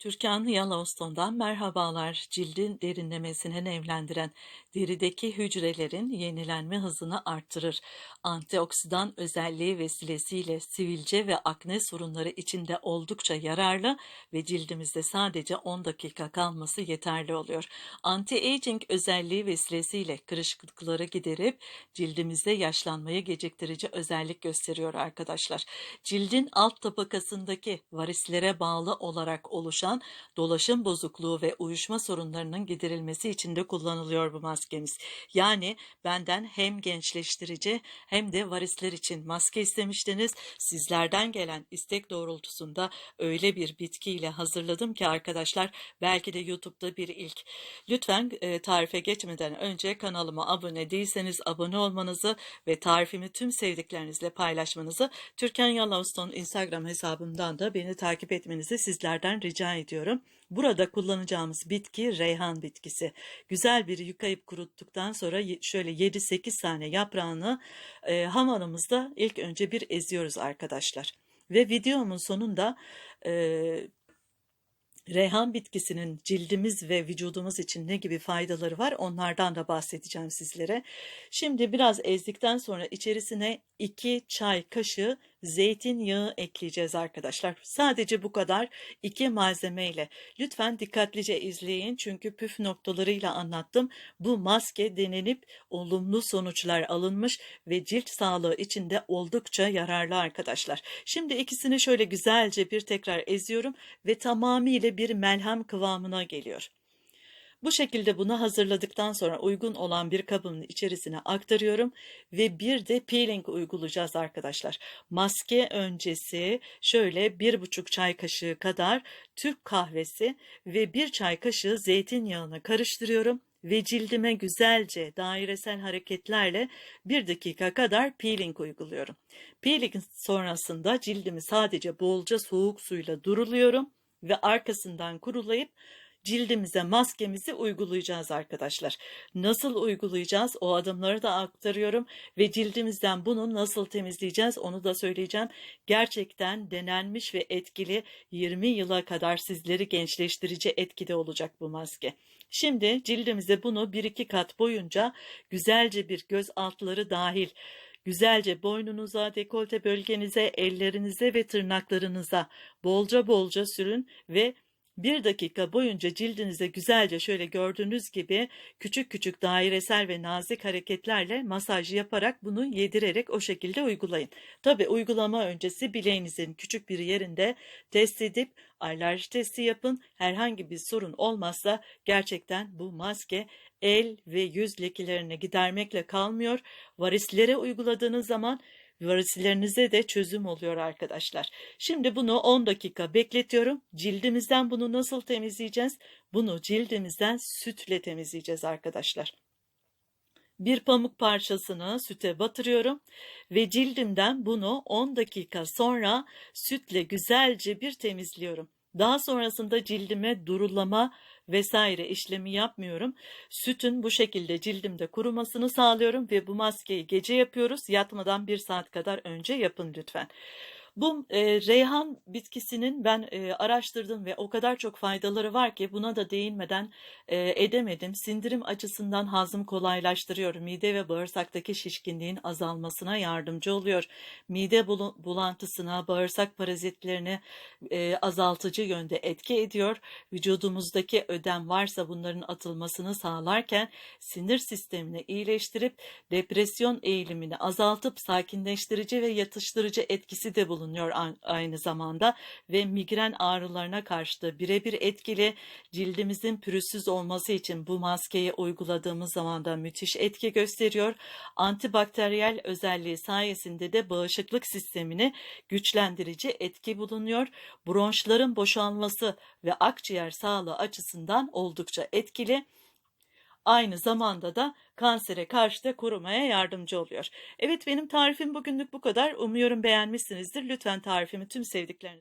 Türkan Yellowstone'dan merhabalar. Cildin derinlemesine nemlendiren, derideki hücrelerin yenilenme hızını arttırır. Antioksidan özelliği vesilesiyle sivilce ve akne sorunları içinde oldukça yararlı ve cildimizde sadece 10 dakika kalması yeterli oluyor. Anti-aging özelliği vesilesiyle kırışıklıkları giderip cildimizde yaşlanmayı geciktirici özellik gösteriyor arkadaşlar. Cildin alt tabakasındaki varislere bağlı olarak oluşan dolaşım bozukluğu ve uyuşma sorunlarının giderilmesi için de kullanılıyor bu maskemiz. Yani benden hem gençleştirici hem de varisler için maske istemiştiniz. Sizlerden gelen istek doğrultusunda öyle bir bitkiyle hazırladım ki arkadaşlar belki de YouTube'da bir ilk. Lütfen e, tarife geçmeden önce kanalıma abone değilseniz abone olmanızı ve tarifimi tüm sevdiklerinizle paylaşmanızı Türkan Yellowstone Instagram hesabımdan da beni takip etmenizi sizlerden rica ediyorum. Burada kullanacağımız bitki reyhan bitkisi. Güzel bir yıkayıp kuruttuktan sonra şöyle 7-8 tane yaprağını e, hamalımızda ilk önce bir eziyoruz arkadaşlar. Ve videomun sonunda e, Reyhan bitkisinin cildimiz ve vücudumuz için ne gibi faydaları var onlardan da bahsedeceğim sizlere. Şimdi biraz ezdikten sonra içerisine 2 çay kaşığı zeytinyağı ekleyeceğiz arkadaşlar. Sadece bu kadar iki malzemeyle. Lütfen dikkatlice izleyin çünkü püf noktalarıyla anlattım. Bu maske denenip olumlu sonuçlar alınmış ve cilt sağlığı için de oldukça yararlı arkadaşlar. Şimdi ikisini şöyle güzelce bir tekrar eziyorum ve tamamıyla bir melhem kıvamına geliyor. Bu şekilde bunu hazırladıktan sonra uygun olan bir kabın içerisine aktarıyorum ve bir de peeling uygulayacağız arkadaşlar. Maske öncesi şöyle bir buçuk çay kaşığı kadar Türk kahvesi ve bir çay kaşığı zeytinyağını karıştırıyorum ve cildime güzelce dairesel hareketlerle bir dakika kadar peeling uyguluyorum. Peeling sonrasında cildimi sadece bolca soğuk suyla duruluyorum ve arkasından kurulayıp cildimize maskemizi uygulayacağız arkadaşlar. Nasıl uygulayacağız o adımları da aktarıyorum ve cildimizden bunu nasıl temizleyeceğiz onu da söyleyeceğim. Gerçekten denenmiş ve etkili 20 yıla kadar sizleri gençleştirici etkide olacak bu maske. Şimdi cildimize bunu 1-2 kat boyunca güzelce bir göz altları dahil Güzelce boynunuza, dekolte bölgenize, ellerinize ve tırnaklarınıza bolca bolca sürün ve bir dakika boyunca cildinize güzelce şöyle gördüğünüz gibi küçük küçük dairesel ve nazik hareketlerle masaj yaparak bunu yedirerek o şekilde uygulayın. Tabi uygulama öncesi bileğinizin küçük bir yerinde test edip alerji testi yapın. Herhangi bir sorun olmazsa gerçekten bu maske el ve yüz lekelerini gidermekle kalmıyor. Varislere uyguladığınız zaman Varislerinize de çözüm oluyor arkadaşlar. Şimdi bunu 10 dakika bekletiyorum. Cildimizden bunu nasıl temizleyeceğiz? Bunu cildimizden sütle temizleyeceğiz arkadaşlar. Bir pamuk parçasını süte batırıyorum ve cildimden bunu 10 dakika sonra sütle güzelce bir temizliyorum. Daha sonrasında cildime durulama vesaire işlemi yapmıyorum. Sütün bu şekilde cildimde kurumasını sağlıyorum ve bu maskeyi gece yapıyoruz. Yatmadan bir saat kadar önce yapın lütfen. Bu e, reyhan bitkisinin ben e, araştırdım ve o kadar çok faydaları var ki buna da değinmeden e, edemedim. Sindirim açısından hazım kolaylaştırıyor. Mide ve bağırsaktaki şişkinliğin azalmasına yardımcı oluyor. Mide bulantısına, bağırsak parazitlerini e, azaltıcı yönde etki ediyor. Vücudumuzdaki ödem varsa bunların atılmasını sağlarken sinir sistemini iyileştirip depresyon eğilimini azaltıp sakinleştirici ve yatıştırıcı etkisi de bulunuyor bulunuyor aynı zamanda ve migren ağrılarına karşı da birebir etkili cildimizin pürüzsüz olması için bu maskeyi uyguladığımız zaman da müthiş etki gösteriyor. Antibakteriyel özelliği sayesinde de bağışıklık sistemini güçlendirici etki bulunuyor. Bronşların boşalması ve akciğer sağlığı açısından oldukça etkili aynı zamanda da kansere karşı da korumaya yardımcı oluyor. Evet benim tarifim bugünlük bu kadar. Umuyorum beğenmişsinizdir. Lütfen tarifimi tüm sevdikleriniz